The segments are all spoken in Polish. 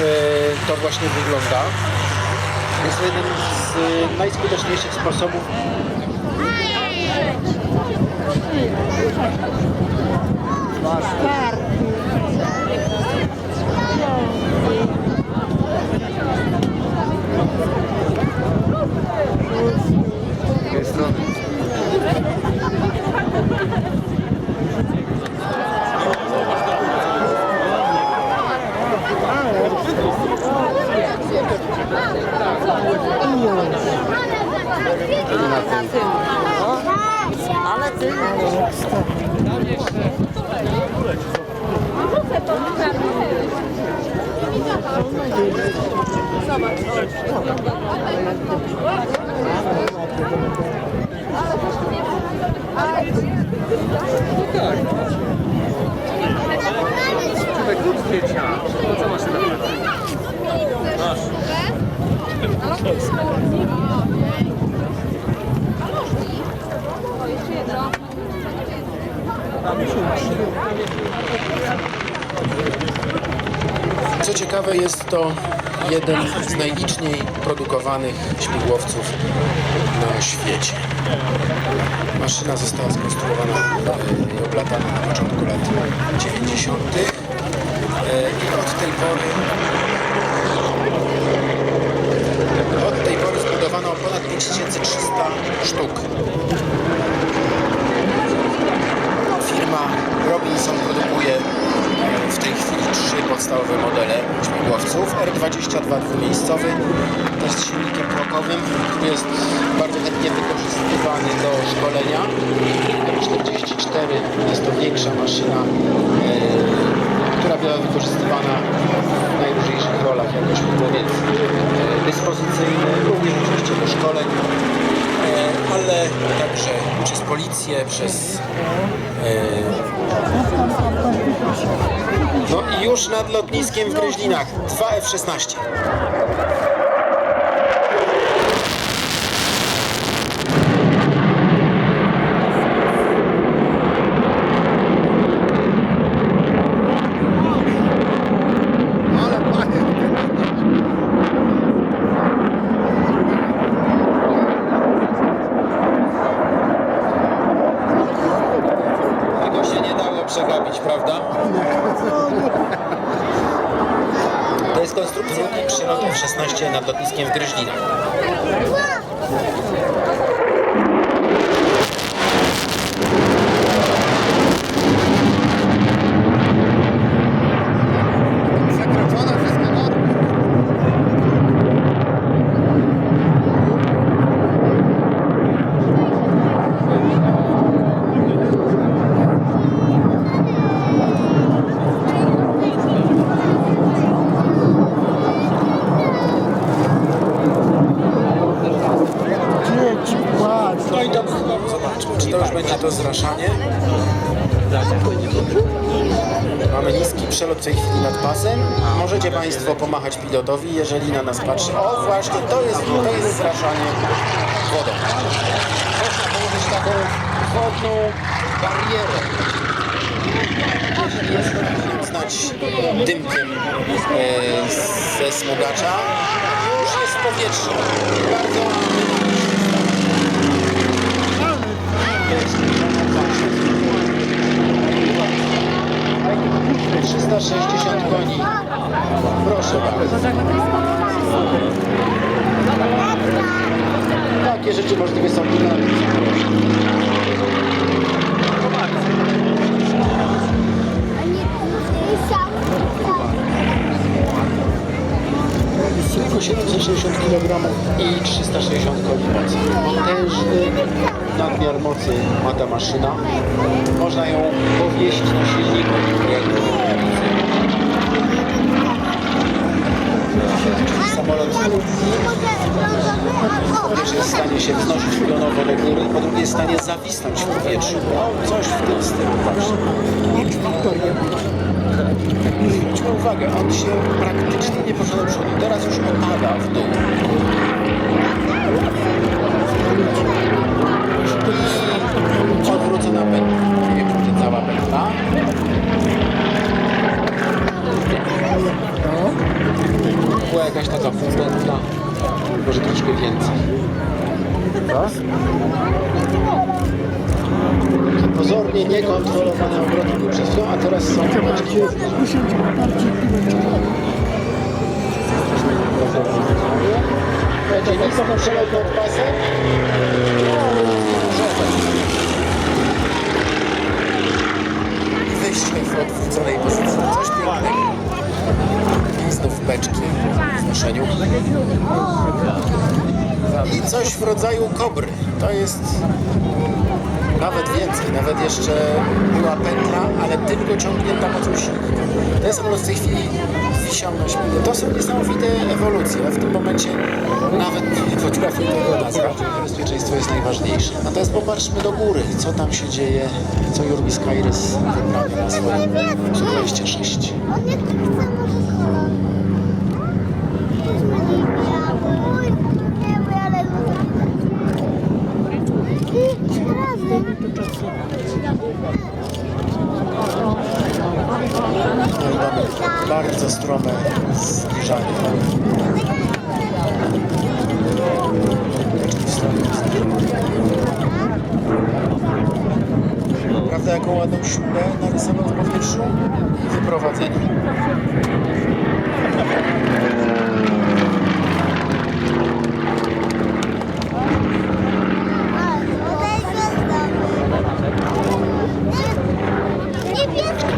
e, to właśnie wygląda. Jest to jeden z e, najskuteczniejszych sposobów Jest Czubek do zdjęcia. Co masz na? Masz. Co ciekawe, jest to jeden z najliczniej produkowanych śmigłowców na świecie. Maszyna została skonstruowana e, i oplatana na początku lat 90. E, I od tej pory od tej pory zbudowano ponad 5300 sztuk. Firma Robinson produkuje w tej chwili trzy podstawowe modele śmigłowców. R22 dwumiejscowy, to jest silnikiem prokowym, który jest bardzo chętnie do szkolenia. R44 jest to większa maszyna, e, która była wykorzystywana w najróżniejszych rolach jako śmigłowiec e, dyspozycyjny, również oczywiście do szkoleń e, ale także przez policję, przez e, no i już nad lotniskiem w Gryźlinach 2 F-16. Ale panie. Tego się nie dało przegapić, prawda? To jest konstrukcja drugi przylot F-16 nad lotniskiem w Gryźlinach. Możecie Państwo pomachać pilotowi, jeżeli na nas patrzy. O właśnie, to jest, to jest zraszanie wodą. Można położyć taką wodną barierę. Jeśli jest znać dymkiem e, ze smugacza, już jest powietrze. Bardzo 360. Proszę bardzo. Takie rzeczy możliwe są tu na Tylko 760 kg i 360 koni mocy. Potężny nadmiar mocy ma ta maszyna. Można ją powiesić na silniku. Samolot po pierwsze jest w stanie się wznosić pionowo do góry, po drugie jest w stanie zawisnąć w powietrzu. Coś w tym stylu właśnie. Zwróćmy uwagę, on się praktycznie nie poszedł do przodu. Teraz już opada w dół. Odwrócona pętla. Nie wiem, cała pętla. może troszkę więcej. Raz. Pozornie niekontrolowane obroty były przed chwilą, a teraz są bardziej Będzie nisko przelot pod pasem. I wyjście w odwróconej pozycji. Coś pięknego. Znów beczki w znoszeniu. I coś w rodzaju kobry. To jest nawet więcej, nawet jeszcze była pętla, ale tylko ciągnięta mocą silnika. Ten samolot w tej chwili wisiał na. To są niesamowite ewolucje. W tym momencie nawet nie potrafię tego nazwać. Bezpieczeństwo jest najważniejsze. Natomiast popatrzmy do góry, co tam się dzieje, co Jurgis Kairis wyprawia na swoim Su-26. On nie tak samo wygląda. Nie, bo ja ledwo I trzy razy. No i mamy bardzo strome zbliżanie. Prawda, jaką ładną siłę narysował w powietrzu i wyprowadzenie. A, tutaj zostały. Niebieski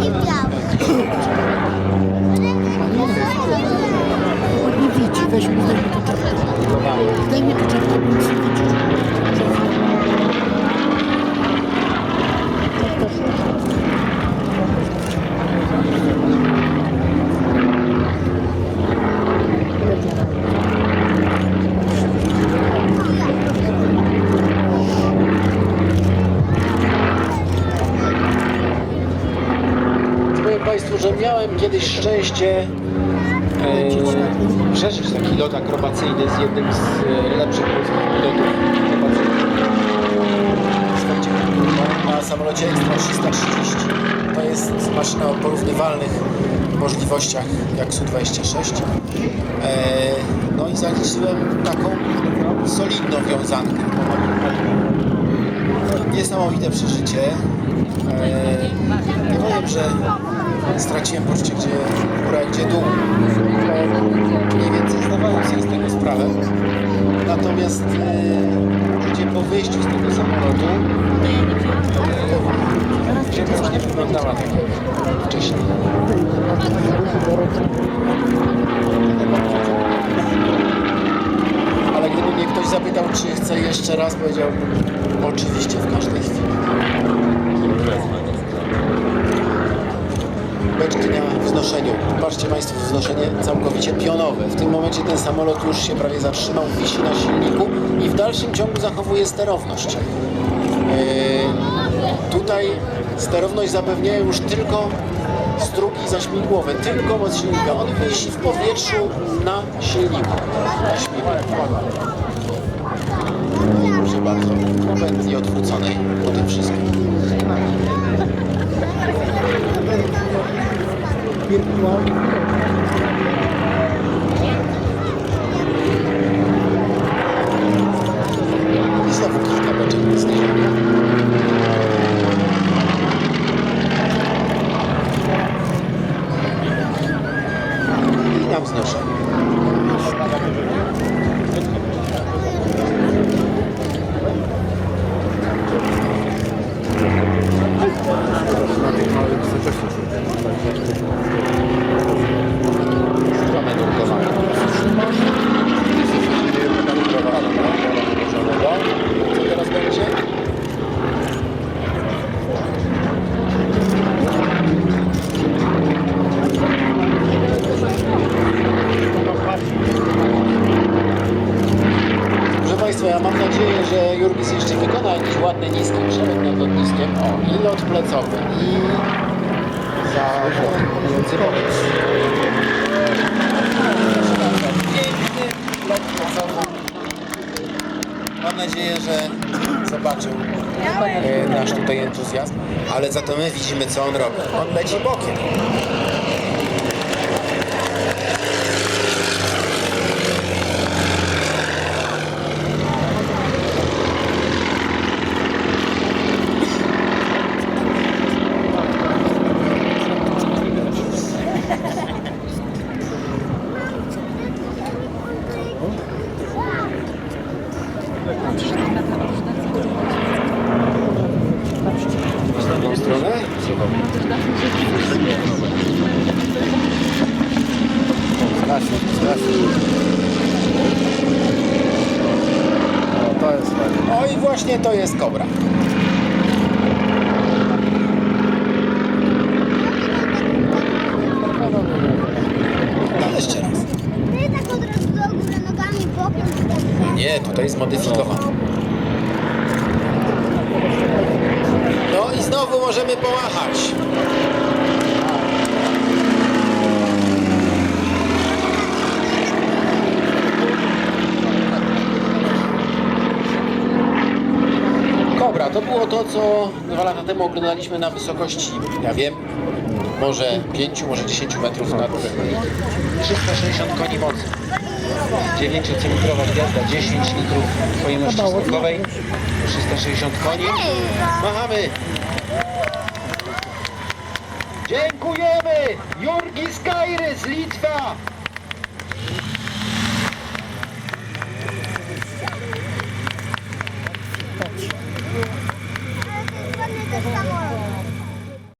i biały. On nie widzi, weź mi daj mi to czapkę. Daj mi to czapkę, bo nic nie widzi. Powiem Państwu, że miałem kiedyś szczęście e, przeżyć taki lot akrobacyjny z jednym z e, lepszych polskich pilotów na samolocie Extra 330. To jest maszyna o porównywalnych możliwościach jak Su-26. E, no i zaliczyłem taką solidną wiązankę. Niesamowite przeżycie. E, nie powiem, że straciłem poczucie, gdzie góra, gdzie dół. Bo Mniej więcej zdawałem sobie z tego sprawę. Natomiast e, gdzie po wyjściu z tego samolotu e, ziemia już nie wyglądała tak jak wcześniej. Ale gdyby mnie ktoś zapytał, czy chcę jeszcze raz, powiedziałbym oczywiście w każdej chwili. Beczki na wznoszeniu. Patrzcie Państwo, wznoszenie całkowicie pionowe. W tym momencie ten samolot już się prawie zatrzymał, wisi na silniku i w dalszym ciągu zachowuje sterowność. Yy, tutaj sterowność zapewniają już tylko strugi zaśmigłowe, tylko moc silnika. On wisi w powietrzu na silniku. Na. Proszę bardzo, kompletnie odwróconej po tym wszystkim. Wirtualnie. I znowu kilka beczek do zniesienia. I na wznoszenie. Stronę nurkowania. Co teraz będzie? Proszę Państwa, ja mam nadzieję, że Jurgis jeszcze wykona jakiś ładny przelot nad lotniskiem. O, i lot plecowy, i zarządzający plecowy. Mam nadzieję, że zobaczył nasz tutaj entuzjazm, ale za to my widzimy, co on robi. On leci bokiem. O, to jest fajne. O i właśnie to jest kobra. Jeszcze raz. Nie, tutaj zmodyfikowane. No i znowu możemy połachać. To co dwa lata temu oglądaliśmy na wysokości, ja wiem, może 5, może 10 metrów nad 360 koni mocy. 9-cylindrowa gwiazda, 10 litrów pojemności skokowej, 360 koni. Machamy! Dziękujemy! Jurgi Skajry z Litwa!